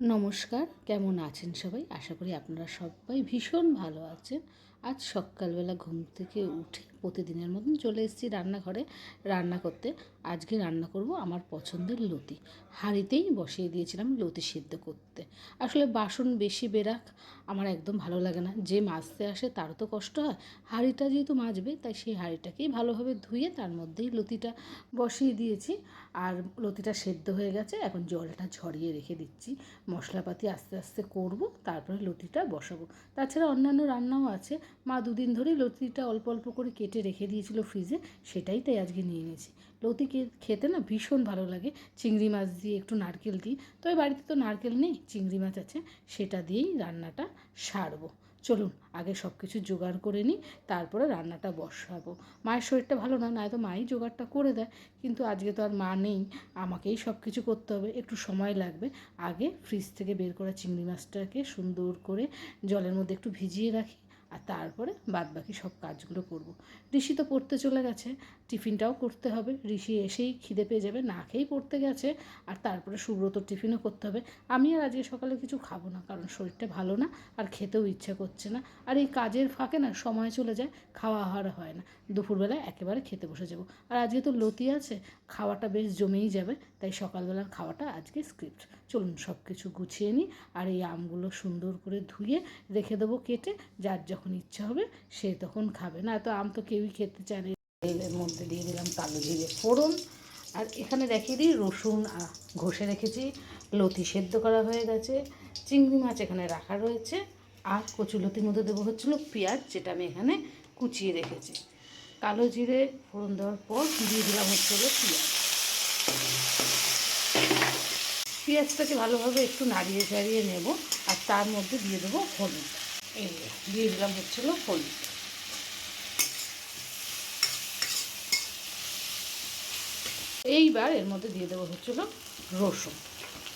নমস্কার, কেমন আছেন সবাই? আশা করি আপনারা সবাই ভীষণ ভালো আছেন। আজ সকালবেলা ঘুম থেকে উঠে প্রতিদিনের মতন চলে এসেছি রান্নাঘরে রান্না করতে। আজকে রান্না করব আমার পছন্দের লতি। হাঁড়িতেই বসিয়ে দিয়েছিলাম লতি সিদ্ধ করতে। আসলে বাসন বেশি বেরাক, আমার একদম ভালো লাগে না। যে মাজতে আসে তারও তো কষ্ট হয়। হাঁড়িটা যেহেতু মাজবে, তাই সেই হাঁড়িটাকেই ভালোভাবে ধুয়ে তার মধ্যেই লতিটা বসিয়ে দিয়েছি। আর লতিটা সেদ্ধ হয়ে গেছে, এখন জলটা ঝরিয়ে রেখে দিচ্ছি। মশলাপাতি আস্তে আস্তে করব, তারপরে লতিটা বসাবো। তাছাড়া অন্যান্য রান্নাও আছে। মা দুদিন ধরেই লতিটা অল্প অল্প করে কেটে রেখে দিয়েছিল ফ্রিজে সেটাই তাই আজকে নিয়ে নিয়েছি লতি খেতে না ভীষণ ভালো লাগে। চিংড়ি মাছ দিয়ে একটু নারকেল দিই। তবে বাড়িতে তো নারকেল নেই, চিংড়ি মাছ আছে, সেটা দিয়েই রান্নাটা সারবো। চলুন, আগে সব কিছু জোগাড় করে নিই, তারপরে রান্নাটা বসাবো। মায়ের শরীরটা ভালো না, নয়তো মাই জোগাড়টা করে দেয়, কিন্তু আজকে তো আর মা নেই, আমাকেই সব কিছু করতে হবে, একটু সময় লাগবে। আগে ফ্রিজ থেকে বের করা চিংড়ি মাছটাকে সুন্দর করে জলের মধ্যে একটু ভিজিয়ে রাখি আর তারপরে বাদ বাকি সব কাজগুলো করব। ঋষি তো পড়তে চলে গেছে, টিফিনটাও করতে হবে। ঋষি এসেই খিদে পেয়ে যাবে, না খেয়েই পড়তে গেছে। আর তারপরে সুব্রত টিফিনও করতে হবে। আমি আর আজকে সকালে কিছু খাব না, কারণ শরীরটা ভালো না আর খেতেও ইচ্ছা করছে না। আর এই কাজের ফাঁকে না সময় চলে যায়, খাওয়া আর হয় না। দুপুরবেলায় একেবারে খেতে বসে যাব। আর আজকে তো লতি আছে, খাওয়াটা বেশ জমেই যাবে, তাই সকালবেলার খাওয়াটা আজকে স্ক্রিপ্ট চলুন সব কিছু গুছিয়ে নিই, আর এই আমগুলো সুন্দর করে ধুয়ে রেখে দেবো কেটে, যার যখন ইচ্ছা হবে, সে তখন খাবে। না, এত আম তো কেউই খেতে চায় না। মধ্যে দিয়ে দিলাম কালো জিরে ফোড়ন। আর এখানে রেখে দিই, রসুন ঘষে রেখেছি। লতি সেদ্ধ করা হয়ে গেছে। চিংড়ি মাছ এখানে রাখা রয়েছে। আর কচুলতির মধ্যে দেবো হচ্ছিল পেঁয়াজ, যেটা আমি এখানে কুচিয়ে রেখেছি। কালো জিরে ফোড়ন দেওয়ার পর দিয়ে দিলাম হচ্ছিল পেঁয়াজ। পেঁয়াজটাকে ভালোভাবে একটু নাড়িয়ে চাড়িয়ে নেব। আর তার মধ্যে দিয়ে দেবো হলুদ। এই দিয়ে দিলাম হচ্ছিল হলুদ। এইবার এর মধ্যে দিয়ে দেবো হচ্ছিল রসুন।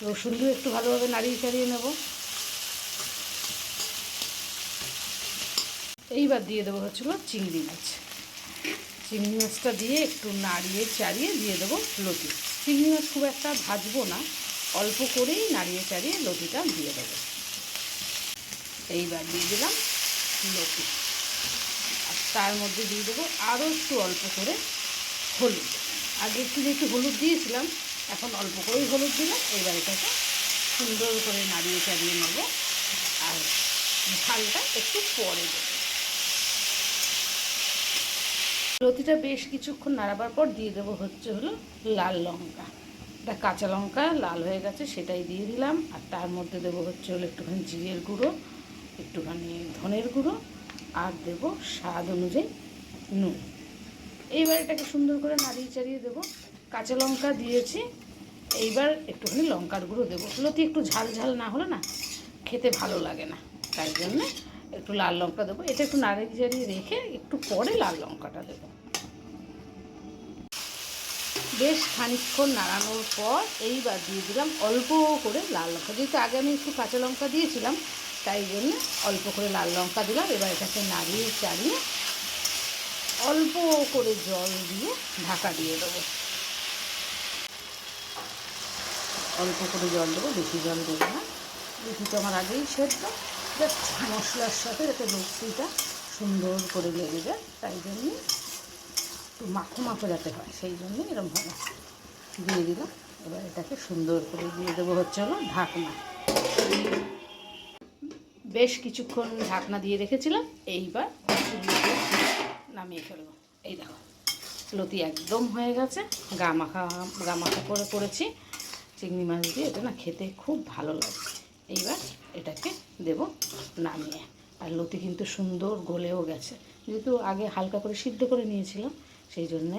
রসুন দিয়ে একটু ভালোভাবে নাড়িয়ে চাড়িয়ে নেব। এইবার দিয়ে দেবো হচ্ছিল চিংড়ি মাছ। চিংড়ি মাছটা দিয়ে একটু নাড়িয়ে চাড়িয়ে দিয়ে দেবো লতি। চিংড়ি মাছ খুব একটা ভাজবো না, অল্প করেই নাড়িয়ে চাড়িয়ে লতিটা দিয়ে দেবো। এইবার দিয়ে দিলাম লতি। আর তার মধ্যে দিয়ে দেবো আরও একটু অল্প করে হলুদ। আগে একটু একটু হলুদ দিয়েছিলাম, এখন অল্প করেই হলুদ দিলাম। এইবার এটাকে সুন্দর করে নাড়িয়ে চাড়িয়ে নেব। আর ঝালটা একটু পরে দেবো। লতিটা বেশ কিছুক্ষণ নাড়াবার পর দিয়ে দেবো হচ্ছে হলো লাল লঙ্কা। এটা কাঁচা লঙ্কা লাল হয়ে গেছে, সেটাই দিয়ে দিলাম। আর তার মধ্যে দেবো হচ্ছে হলো একটুখানি জিরের গুঁড়ো। একটুখানি ধনের গুঁড়ো আর দেবো স্বাদ অনুযায়ী নুন। এইবার এটাকে সুন্দর করে নাড়িয়ে চাড়িয়ে দেবো। কাঁচা লঙ্কা দিয়েছি। এইবার একটুখানি লঙ্কার গুঁড়ো দেবো। লতি একটু ঝাল ঝাল না হলে না খেতে ভালো লাগে না। তাই জন্যে একটু লাল লঙ্কা দেবো। এটা একটু নাড়িয়ে চাড়িয়ে রেখে একটু পরে লাল লঙ্কাটা দেবো। বেশ খানিক্ষণ নাড়ানোর পর এইবার দিয়ে দিলাম অল্প করে লাল লঙ্কা। যেহেতু আগে আমি একটু কাঁচা লঙ্কা দিয়েছিলাম তাই জন্য অল্প করে লাল লঙ্কা দিলাম। এবার এটাকে নাড়িয়ে চাড়িয়ে অল্প করে জল দিয়ে ঢাকা দিয়ে দেবো। অল্প করে জল দেবো, বেশি জল দেবো না। বেশি তো আমার আগেই সেদ্ধ। জাস্ট মশলার সাথে যাতে লস্যিটা সুন্দর করে লেগে যায়, তাই জন্যে একটু মাখো মাখো যাতে হয়, সেই জন্য এরকমভাবে দিয়ে দিলাম। এবার এটাকে সুন্দর করে দিয়ে দেবো হচ্ছে হলো ঢাকনা। বেশ কিছুক্ষণ ঢাকনা দিয়ে রেখেছিলাম। এইবার নামিয়ে ফেলব। এই দেখো, লতি একদম হয়ে গেছে। গা মাখা গা মাখা করে করেছি। চিংড়ি মাছ দিয়ে এটা না খেতে খুব ভালো লাগে। এইবার এটাকে দেব নামিয়ে। আর লতি কিন্তু সুন্দর গলেও গেছে। যেহেতু আগে হালকা করে সিদ্ধ করে নিয়েছিলাম, সেই জন্যে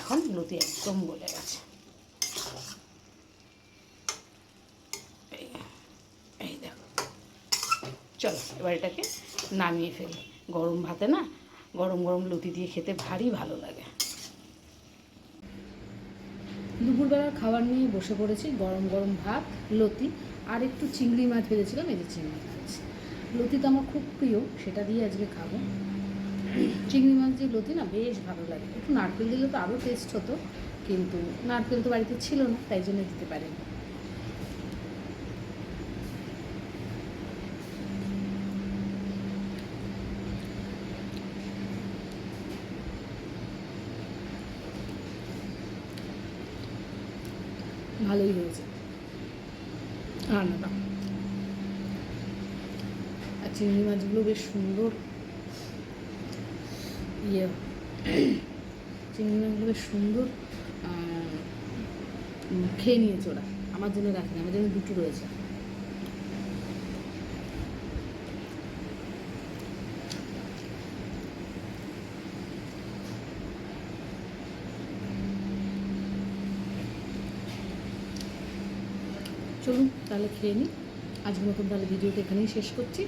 এখন লতি একদম গলে গেছে এই দেখো চলো, এবার এটাকে নামিয়ে ফেলি। গরম ভাতে না, গরম গরম লুতি দিয়ে খেতে ভারী ভালো লাগে। দুপুরবেলার খাবার নিয়ে বসে পড়েছি, গরম গরম ভাত, লতি, আর একটু চিংড়ি মাছ ভেজেছিলাম, এই যে চিংড়ি মাছ লতি তো আমার খুব প্রিয়, সেটা দিয়ে আজকে খাব। চিংড়ি মাছ দিয়ে লতি না বেশ ভালো লাগে। একটু নারকেল দিলে তো আরও টেস্ট হতো, কিন্তু নারকেল তো বাড়িতে ছিল না, তাই জন্য দিতে পারিনি। ভালোই হয়েছে। রান্নাটা আর চিংড়ি মাছগুলো বেশ সুন্দর। ইয়ে। চিংড়ি মাছগুলো বেশ সুন্দর। খেয়ে নিয়েছে ওরা। আমার জন্য রাখিনি, আমার জন্য দুটো রয়েছে। চলুন, তাহলে খেয়ে নিই। আজকের মতন তাহলে ভিডিওটা এখানেই শেষ করছি।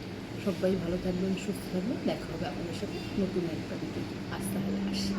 সবাই ভালো থাকবেন, সুস্থ থাকবেন। দেখা হবে আপনাদের সাথে নতুন একটা ভিডিও আজ তাহলে আসি।